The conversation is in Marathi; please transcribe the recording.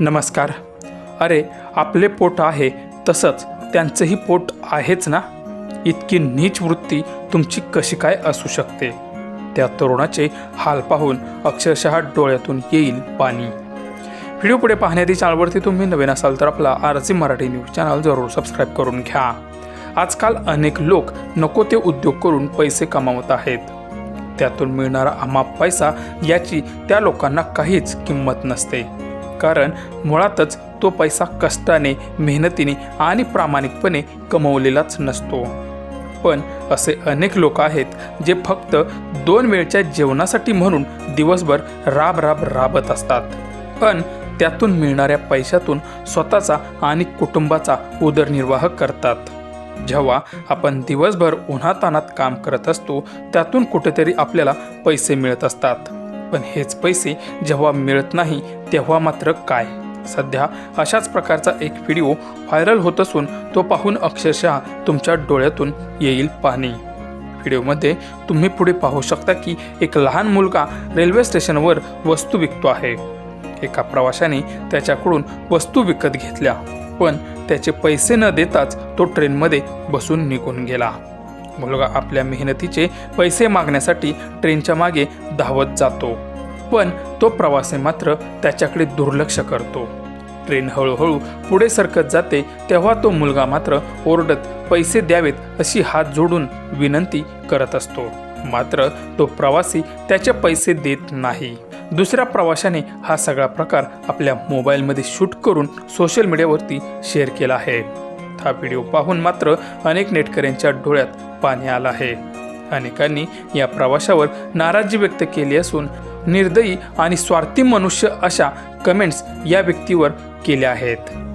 नमस्कार. अरे आपले पोट आहे तसंच त्यांचंही पोट आहेच ना? इतकी नीच वृत्ती तुमची कशी काय असू शकते? त्या तरुणाचे हाल पाहून अक्षरशः डोळ्यातून येईल पाणी. व्हिडिओ पुढे पाहण्याआधी चॅनलवरती तुम्ही नवीन असाल तर आपला R C Marathi news channel जरूर सबस्क्राईब करून घ्या. आजकाल अनेक लोक नको ते उद्योग करून पैसे कमावत आहेत. त्यातून मिळणारा अमाप पैसा याची त्या लोकांना काहीच किंमत नसते. कारण मुळातच तो पैसा कष्टाने मेहनतीने आणि प्रामाणिकपणे कमवलेलाच नसतो. पण असे अनेक लोक आहेत जे फक्त दोन वेळच्या जेवणासाठी म्हणून दिवसभर राब राब राबत असतात. पण त्यातून मिळणाऱ्या पैशातून स्वतःचा आणि कुटुंबाचा उदरनिर्वाह करतात. जेव्हा आपण दिवसभर उन्हातानात काम करत असतो त्यातून कुठेतरी आपल्याला पैसे मिळत असतात. पण हेच पैसे जेव्हा मिळत नाही तेव्हा मात्र काय? सध्या अशाच प्रकारचा एक व्हिडिओ व्हायरल होत असून तो पाहून अक्षरशः तुमच्या डोळ्यातून येईल पाणी. व्हिडिओमध्ये तुम्ही पुढे पाहू शकता की एक लहान मुलगा रेल्वे स्टेशनवर वस्तू विकतो आहे. एका प्रवाशाने त्याच्याकडून वस्तू विकत घेतल्या पण त्याचे पैसे न देताच तो ट्रेनमध्ये बसून निघून गेला. मुलगा आपल्या मेहनतीचे पैसे मागण्यासाठी ट्रेनच्या मागे धावत जातो. पण तो प्रवासी मात्र त्याच्याकडे दुर्लक्ष करतो. ट्रेन हळूहळू पुढे सरकत जाते तेव्हा तो मुलगा मात्र ओरडत पैसे द्यावेत अशी हात जोडून विनंती करत असतो. मात्र तो प्रवासी त्याचे पैसे देत नाही. दुसऱ्या प्रवाशाने हा सगळा प्रकार आपल्या मोबाईलमध्ये शूट करून सोशल मीडियावरती शेअर केला आहे. हा व्हिडिओ पाहून मात्र अनेक नेटकऱ्यांच्या डोळ्यात पाणी आलं आहे. अनेकांनी या प्रवाशावर नाराजी व्यक्त केली असून निर्दयी आणि स्वार्थी मनुष्य अशा कमेंट्स या व्यक्तीवर केल्या आहेत.